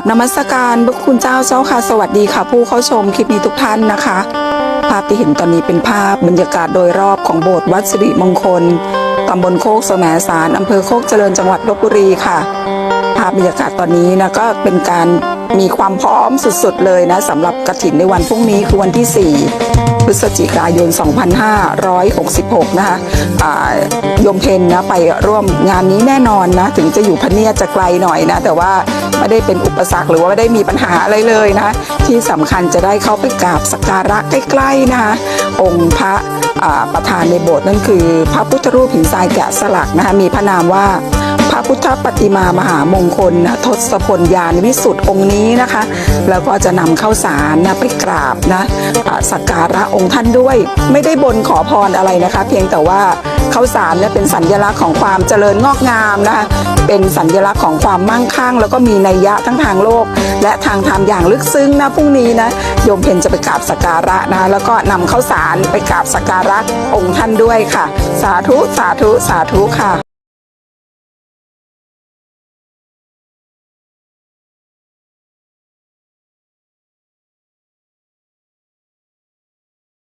บนมัสการพระคุณเจ้าเจ้าค่ะ สวัสดีค่ะ ผู้เข้าชมคลิปนี้ทุกท่านนะคะ ภาพที่เห็นตอนนี้เป็นภาพบรรยากาศโดยรอบของโบสถ์วัดสิริมงคลตำบลโคกแสมสารอำเภอโคกเจริญจังหวัดลบบุรีค่ะ ภาพบรรยากาศตอนนี้นะก็เป็นการมีความพร้อมสุดๆเลยนะสำหรับกระถินในวันพรุ่งนี้คือวันที่4พ ฤศจิกายน 2566 นะคะอ่ายมเพนนะไปร่วมงานนี้แน่นอนนะ ถึงจะอยู่พเนียดจะไกลหน่อยนะ แต่ว่าไม่ได้เป็นอุปสรรคหรือว่าไม่ได้มีปัญหาอะไรเลยนะ ที่สำคัญจะได้เข้าไปกราบสักการะใกล้ๆนะคะ องค์พระประธานในโบสถ์นั่นคือ พระพุทธรูปหินทรายแกะสลักนะคะมีพระนามว่า ระพุทธปฏิมามหามงคลนะทศพลยานวิสุทธ์องค์นี้นะคะ แล้วก็จะนำเข้าวสารนะไปกราบนะสักการะองค์ท่านด้วย ไม่ได้บนขอพรอะไรนะคะ เพียงแต่ว่าข้าวสารเนี่ยเป็นสัญลักษณ์ของความเจริญงอกงามนะคะเป็นสัญลักษณ์ของความมั่งคั่ง แล้วก็มีนัยยะทั้งทางโลก และทางธรรมอย่างลึกซึ้งนะพรุ่งนี้นะโยมเพนจะไปกราบสักการะนะแล้วก็นำข้าวสารไปกราบสักการะองค์ท่านด้วยค่ะ สาธุสาธุสาธุค่ะ